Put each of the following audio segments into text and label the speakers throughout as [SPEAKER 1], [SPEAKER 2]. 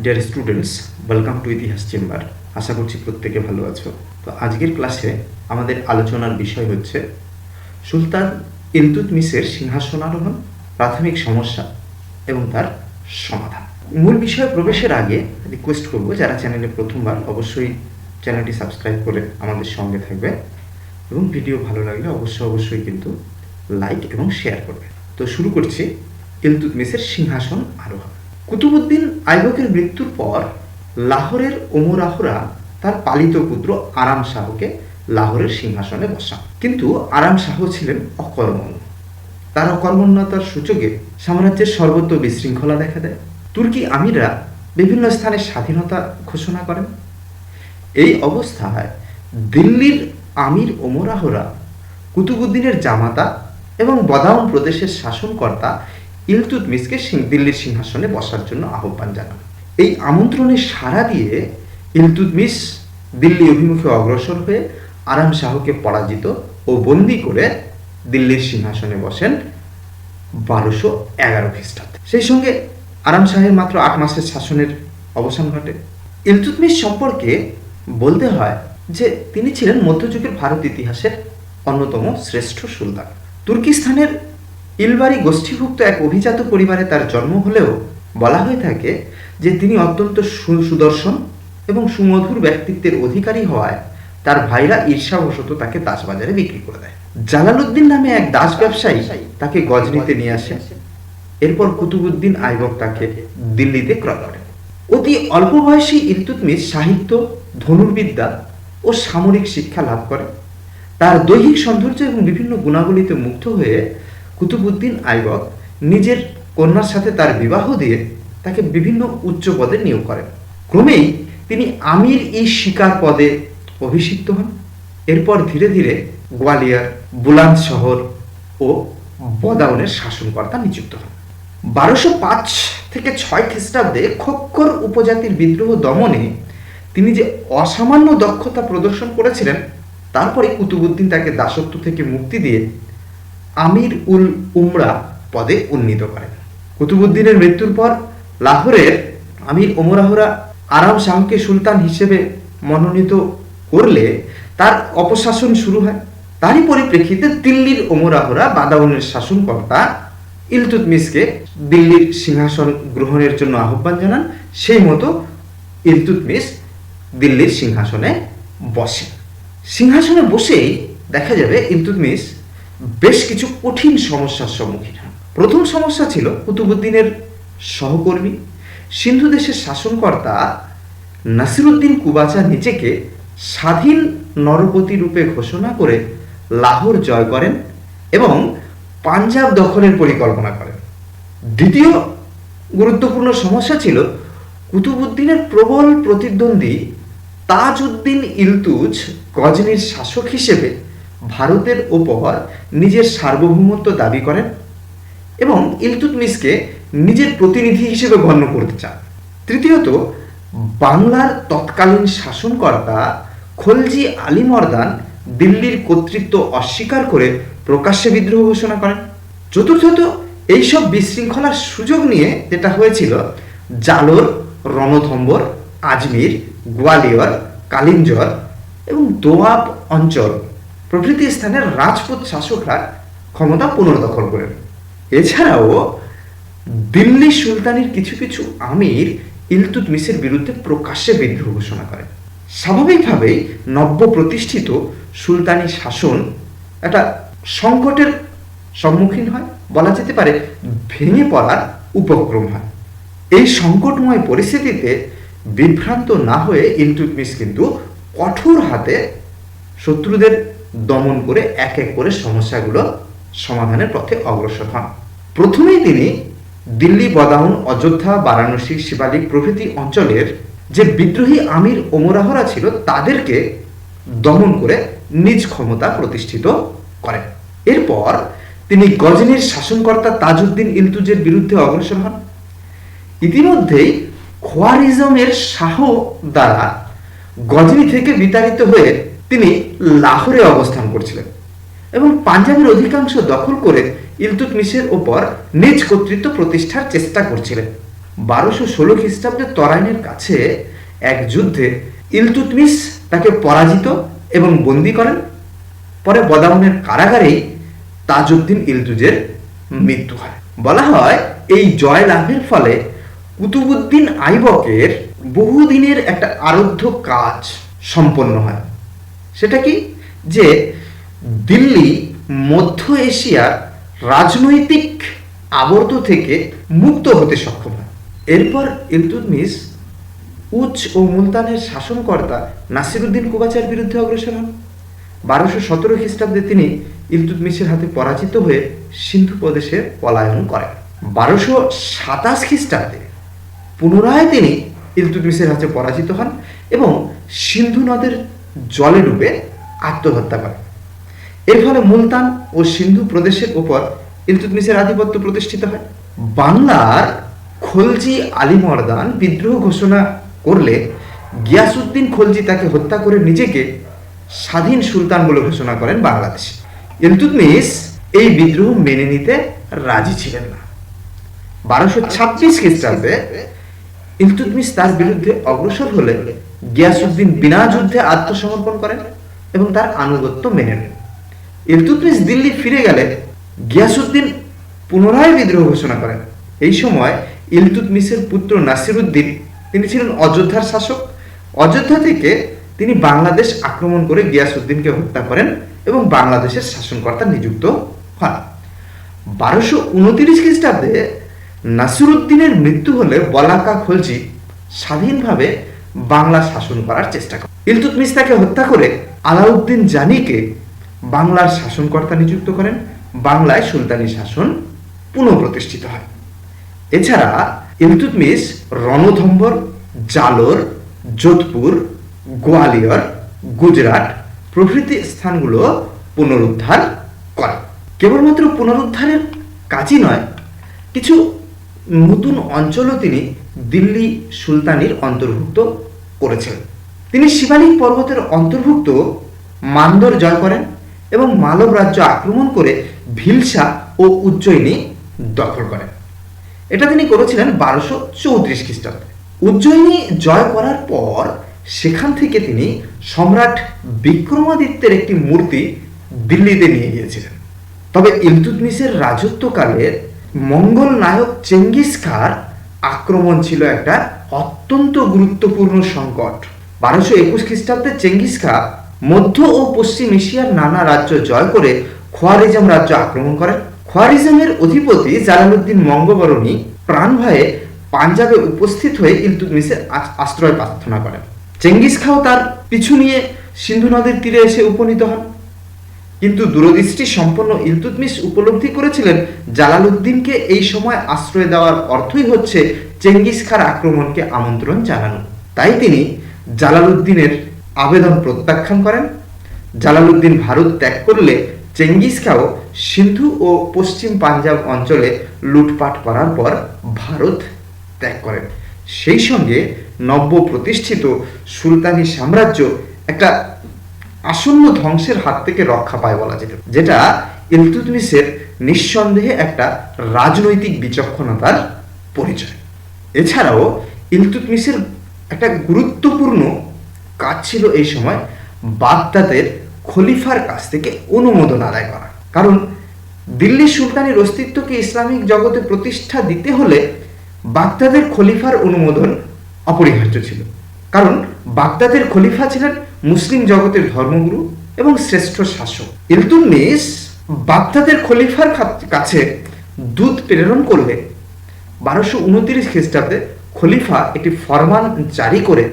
[SPEAKER 1] Deer students welcome to ইতিহাস chamber আশা করছি প্রত্যেকে ভালো আছো। তো আজকের ক্লাসে আমাদের আলোচনার বিষয় হচ্ছে সুলতান ইলতুতমিসের সিংহাসনারোহণ, প্রাথমিক সমস্যা এবং তার সমাধান। মূল বিষয়ে প্রবেশের আগে রিকোয়েস্ট করব, যারা চ্যানেলে প্রথমবার, অবশ্যই চ্যানেলটি সাবস্ক্রাইব করে আমাদের সঙ্গে থাকবে এবং ভিডিও ভালো লাগলে অবশ্যই অবশ্যই কিন্তু লাইক এবং শেয়ার করবে। তো শুরু করছি ইলতুতমিসের সিংহাসন আরোহণ। কুতুবুদ্দিন আইবকের মৃত্যুর পর লাহোরের ওমরাহরা তার পালিত পুত্র আরাম শাহকে লাহোরের সিংহাসনে বসান। কিন্তু আরাম শাহ ছিলেন অকর্মণ্য। তার অকর্মণ্যতার সূচকে সাম্রাজ্যের সর্বত্র বিশৃঙ্খলা দেখা দেয়। তুর্কি আমিররা বিভিন্ন স্থানে স্বাধীনতা ঘোষণা করেন। এই অবস্থায় দিল্লির আমির ওমরাহরা কুতুবুদ্দিনের জামাতা এবং বদাউন প্রদেশের শাসনকর্তা ইলতুতমিসকে দিল্লির সিংহাসনে বসার জন্য আহ্বান জানান। এই আমন্ত্রণে সাড়া দিয়ে ইলতুতমিস দিল্লি অভিমুখে অগ্রসর হয়ে আরাম শাহকে পরাজিত ও বন্দি করে দিল্লির সিংহাসনে বসেন বারোশো এগারো খ্রিস্টাব্দে। সেই সঙ্গে আরাম শাহের মাত্র আট মাসের শাসনের অবসান ঘটে। ইলতুতমিশ সম্পর্কে বলতে হয় যে তিনি ছিলেন মধ্যযুগের ভারত ইতিহাসের অন্যতম শ্রেষ্ঠ সুলতান। তুর্কিস্তানের ইলবারি গোষ্ঠীভুক্ত এক অভিজাত পরিবারে তার জন্ম হলেও বলা হয়ে থাকে যে তিনি অত্যন্ত সুদর্শন এবং সুমধুর ব্যক্তিত্বের অধিকারী হওয়ায় তার ভাইরা ঈর্ষাবশত তাকে দাসবাজারে বিক্রি করে দেয়। জালালউদ্দিন নামে এক দাস ব্যবসায়ী তাকে গজনিতে নিয়ে আসে। এরপর কুতুবুদ্দিন আইবক তাকে দিল্লিতে ক্রয় করে। অতি অল্প বয়সী ইলতুতমিশ সাহিত্য, ধনুর্বিদ্যা ও সামরিক শিক্ষা লাভ করে। তার দৈহিক সৌন্দর্য এবং বিভিন্ন গুণাবলীতে মুগ্ধ হয়ে কুতুবুদ্দিন আইবক নিজের কন্যার সাথে তার বিবাহ দিয়ে তাকে বিভিন্ন উচ্চ পদে নিয়োগ করেন। ক্রমেই তিনি আমির ই শিকার পদে অভিষিক্ত হন। এরপর ধীরে ধীরে গোয়ালিয়র, বুলান্দ শহর ও বদাউনের শাসনকর্তা নিযুক্ত হন। বারোশো পাঁচ থেকে ছয় খ্রিস্টাব্দে খক্কর উপজাতির বিদ্রোহ দমনে তিনি যে অসামান্য দক্ষতা প্রদর্শন করেছিলেন, তারপরে কুতুবুদ্দিন তাকে দাসত্ব থেকে মুক্তি দিয়ে আমির উল উমরা পদে উন্নীত করেন। কুতুবুদ্দিনের মৃত্যুর পর লাহোরের আমির ওমরাহরা আরাম শাহকে সুলতান হিসেবে মনোনীত করলে তার অপশাসন শুরু হয়। তারই পরিপ্রেক্ষিতে দিল্লির ওমরাহরা বাদাউনের শাসনকর্তা ইলতুতমিসকে দিল্লির সিংহাসন গ্রহণের জন্য আহ্বান জানান। সেই মতো ইলতুতমিস দিল্লির সিংহাসনে বসে। সিংহাসনে বসেই দেখা যাবে ইলতুতমিস বেশ কিছু কঠিন সমস্যার সম্মুখীন হন। প্রথম সমস্যা ছিল কুতুবুদ্দিনের সহকর্মী, সিন্ধু দেশের শাসনকর্তা নাসিরুদ্দিন কুবাচা নিজেকে স্বাধীন নরপতি রূপে ঘোষণা করে লাহোর জয় করেন এবং পাঞ্জাব দখলের পরিকল্পনা করেন। দ্বিতীয় গুরুত্বপূর্ণ সমস্যা ছিল কুতুবুদ্দিনের প্রবল প্রতিদ্বন্দ্বী তাজউদ্দিন ইলতুজ গজনির শাসক হিসেবে ভারতের ওপর নিজের সার্বভৌমত্ব দাবি করেন এবং ইলতুতমিসকে নিজের প্রতিনিধি হিসেবে গণ্য করতে চান। তৃতীয়ত, বাংলার তৎকালীন শাসনকর্তা খলজি আলী মর্দান দিল্লির কর্তৃত্ব অস্বীকার করে প্রকাশ্যে বিদ্রোহ ঘোষণা করেন। চতুর্থত, এইসব বিশৃঙ্খলার সুযোগ নিয়ে যেটা হয়েছিল, জালোর রণথম্বর, আজমির, গোয়ালিয়র, কালিঞ্জর এবং দোয়াব অঞ্চল প্রভৃতি স্থানের রাজপুত শাসকরা ক্ষমতা পুনর্দখল করেন। এছাড়াও দিল্লি সুলতানের কিছু কিছু আমির ইলতুতমিসের বিরুদ্ধে প্রকাশ্যে বিদ্রোহ ঘোষণা করেন। স্বাভাবিকভাবেই নব্য প্রতিষ্ঠিত সুলতানি শাসন একটা সংকটের সম্মুখীন হয়, বলা যেতে পারে ভেঙে পড়ার উপক্রম হয়। এই সংকটময় পরিস্থিতিতে বিভ্রান্ত না হয়ে ইলতুতমিস কিন্তু কঠোর হাতে শত্রুদের দমন করে এক এক করে সমস্যাগুলো সমাধানের পথে অগ্রসর হন। প্রথমেই তিনি দিল্লি বদাউন, অযোধ্যা, বারাণসী, শিবালিক প্রভৃতি অঞ্চলের যে বিদ্রোহী আমির ওমরাহরা ছিল, তাদেরকে দমন করে নিজ ক্ষমতা প্রতিষ্ঠিত করেন। এরপর তিনি গজনির শাসনকর্তা তাজউদ্দিন ইলতুজের বিরুদ্ধে অগ্রসর হন। ইতিমধ্যেই খোয়ারিজমের শাহ দ্বারা গজনি থেকে বিতাড়িত হয়ে তিনি লাহোরে অবস্থান করছিলেন এবং পাঞ্জাবের অধিকাংশ দখল করে ইলতুতমিশের ওপর নিজ কর্তৃত্ব প্রতিষ্ঠার চেষ্টা করছিলেন। বারোশো ষোলো খ্রিস্টাব্দে তরাইনের কাছে এক যুদ্ধে ইলতুতমিস তাকে পরাজিত এবং বন্দি করেন। পরে বদাউনের কারাগারেই তাজউদ্দিন ইলতুজের মৃত্যু হয়। বলা হয় এই জয় লাভের ফলে কুতুবুদ্দিন আইবকের বহুদিনের একটা আরব্ধ কাজ সম্পন্ন হয়। সেটা কি? যে দিল্লি, মধ্য এশিয়ার রাজনৈতিক আবর্ত থেকে মুক্ত হতে সক্ষম হয়। এরপর ইলতুতমিস উচ ও মুলতানের শাসনকর্তা নাসিরুদ্দিন কুবাচার বিরুদ্ধে অগ্রসর হন। বারোশো সতেরো খ্রিস্টাব্দে তিনি ইলতুতমিসের হাতে পরাজিত হয়ে সিন্ধু প্রদেশে পলায়ন করেন। বারোশো সাতাশ খ্রিস্টাব্দে পুনরায় তিনি ইলতুতমিসের হাতে পরাজিত হন এবং সিন্ধু নদের জলে ডুবে আত্মহত্যা করেন এর ফলে মুলতান ও সিন্ধু প্রদেশের উপর ইলতুতমিসের আধিপত্য প্রতিষ্ঠিত হয়। বাংলার খলজি আলিমর্দান বিদ্রোহ ঘোষণা করলে গিয়াসুদ্দিন খলজি তাকে হত্যা করে নিজেকে স্বাধীন সুলতান বলে ঘোষণা করেন বাংলাদেশ। ইলতুতমিস এই বিদ্রোহ মেনে নিতে রাজি ছিলেন না। বারোশো ছাব্বিশ খ্রিস্টাব্দে ইলতুতমিস তার বিরুদ্ধে অগ্রসর হলে গিয়াসুদ্দিন বিনা যুদ্ধে আত্মসমর্পণ করেন এবং তার আনুগত্য মেনে নেন। ইলতুতমিস দিল্লি ফিরে গেলে গিয়াসুদ্দিন পুনরায় বিদ্রোহ ঘোষণা করেন। এই সময় ইলতুতমিসের পুত্র নাসিরুদ্দিন তিনি ছিলেন অযোধ্যার শাসক। অযোধ্যা থেকে তিনি বাংলাদেশ আক্রমণ করে গিয়াসুদ্দিনকে হত্যা করেন এবং বাংলাদেশের শাসনকর্তা নিযুক্ত হন। বারোশো উনতিরিশ খ্রিস্টাব্দে নাসিরুদ্দিনের মৃত্যু হলে বলাকা খলজি স্বাধীনভাবে বাংলা শাসন করার চেষ্টা করেন ইলতুতমিস তাকে হত্যা করে আলাউদ্দিন জানিকে বাংলার শাসনকর্তা নিযুক্ত করেন। বাংলায় সুলতানি শাসন পুনঃপ্রতিষ্ঠিত হয়। এছাড়া ইলতুতমিস রণথম্বর জালোর, যোধপুর, গোয়ালিয়র, গুজরাট প্রভৃতি স্থানগুলো পুনরুদ্ধার করে। কেবলমাত্র পুনরুদ্ধারের কাজই নয়, কিছু নতুন অঞ্চলও তিনি দিল্লি সুলতানির অন্তর্ভুক্ত করেছেন। তিনি শিবালিক পর্বতের অন্তর্ভুক্ত মান্দর জয় করেন এবং মালব রাজ্য আক্রমণ করে ভিলসা ও উজ্জয়িনী দখল করেন। এটা তিনি করেছিলেন বারোশো চৌত্রিশ খ্রিস্টাব্দে। উজ্জয়িনী জয় করার পর সেখান থেকে তিনি সম্রাট বিক্রমাদিত্যের একটি মূর্তি দিল্লিতে নিয়ে গিয়েছিলেন। তবে ইলতুতমিসের রাজত্বকালের মঙ্গল নায়ক চেঙ্গিস খার আক্রমণ ছিল একটা অত্যন্ত গুরুত্বপূর্ণ সংকট। বারোশো একুশ খ্রিস্টাব্দে চেঙ্গিস খা মধ্য ও পশ্চিম এশিয়ার নানা রাজ্য জয় করে খোয়ারিজম রাজ্য আক্রমণ করেন। খোয়ারিজমের অধিপতি জালালউদ্দিন মঙ্গবরণী প্রাণ ভয়ে পাঞ্জাবে উপস্থিত হয়ে ইলতুতমিসের আশ্রয় প্রার্থনা করেন। চেঙ্গিস খাও তার পিছু নিয়ে সিন্ধু নদের তীরে এসে উপনীত হন। কিন্তু দূরদৃষ্টি সম্পন্ন ইলতুতমিস উপলব্ধি করেছিলেন জালালউদ্দিনকে এই সময় আশ্রয় দেওয়ার অর্থই হচ্ছে চেঙ্গিস খার আক্রমণকে আমন্ত্রণ জানানো। তাই তিনি জালালউদ্দিনের আবেদন প্রত্যাখ্যান করেন। জালালউদ্দিন ভারত ত্যাগ করলে চেঙ্গিস খাও সিন্ধু ও পশ্চিম পাঞ্জাব অঞ্চলে লুটপাট করার পর ভারত ত্যাগ করেন। সেই সঙ্গে নব্য প্রতিষ্ঠিত সুলতানি সাম্রাজ্য একটা আসন্ন ধ্বংসের হাত থেকে রক্ষা পায় বলা যেতে যেটা ইলতুতমিসের নিঃসন্দেহে একটা রাজনৈতিক বিচক্ষণতার পরিচয়। এছাড়াও ইলতুতমিসের একটা গুরুত্বপূর্ণ কাজ ছিল এই সময় বাগদাদের খলিফার কাছ থেকে অনুমোদন আদায় করা। কারণ দিল্লি সুলতানের অস্তিত্বকে ইসলামিক জগতে প্রতিষ্ঠা দিতে হলে বাগদাদের খলিফার অনুমোদন অপরিহার্য ছিল। কারণ বাগদাদের খলিফা ছিলেন মুসলিম জগতের ধর্মগুরু এবং শ্রেষ্ঠ শাসক। ইলতুতমিস বাগদাদের খলিফার কাছে দূত প্রেরণ করলে বারোশো উনত্রিশ খ্রিস্টাব্দে খলিফা একটি ফরমান জারি করে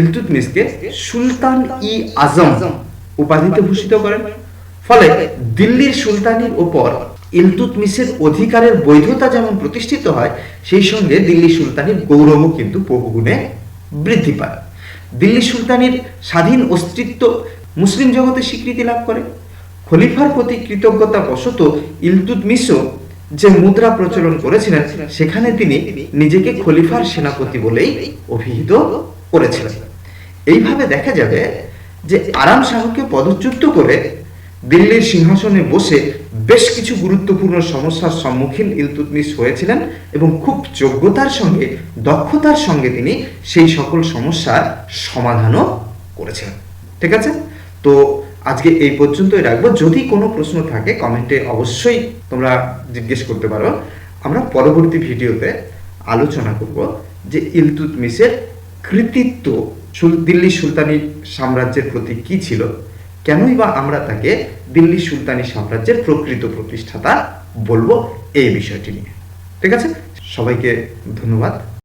[SPEAKER 1] ইলতুতমিসকে সুলতান ই আজম উপাধিতে ভূষিত করেন। ফলে দিল্লির সুলতানির ওপর ইলতুতমিসের অধিকারের বৈধতা যেমন প্রতিষ্ঠিত হয়, সেই সঙ্গে দিল্লি সুলতানির গৌরবও কিন্তু বহুগুণে বৃদ্ধি পায়। দিল্লি সুলতানের স্বাধীন অস্তিত্ব মুসলিম জগতে স্বীকৃতি লাভ করে। খলিফার প্রতি কৃতজ্ঞতা বশত ইলতুতমিসও যে মুদ্রা প্রচলন করেছিলেন, সেখানে তিনি নিজেকে খলিফার সেনাপতি বলেই অভিহিত করেছিলেন। এইভাবে দেখা যাবে যে আরাম শাহকে পদচ্যুত করে দিল্লির সিংহাসনে বসে বেশ কিছু গুরুত্বপূর্ণ সমস্যার সম্মুখীন ইলতুৎমিশ হয়েছিলেন এবং খুব যোগ্যতার সঙ্গে, দক্ষতার সঙ্গে তিনি সেই সকল সমস্যার সমাধানও করেছেন। ঠিক আছে? তো আজকে এই পর্যন্তই রাখব। যদি কোনো প্রশ্ন থাকে, কমেন্টে অবশ্যই তোমরা জিজ্ঞেস করতে পারো। আমরা পরবর্তী ভিডিওতে আলোচনা করব যে ইলতুৎমিশের কৃতিত্ব দিল্লি সুলতানি সাম্রাজ্যের প্রতি কি ছিল। কেনই বা আমরা তাকে দিল্লি সুলতানি সাম্রাজ্যের প্রকৃত প্রতিষ্ঠাতা বলব এই বিষয়টি নিয়ে। ঠিক আছে? সবাইকে ধন্যবাদ।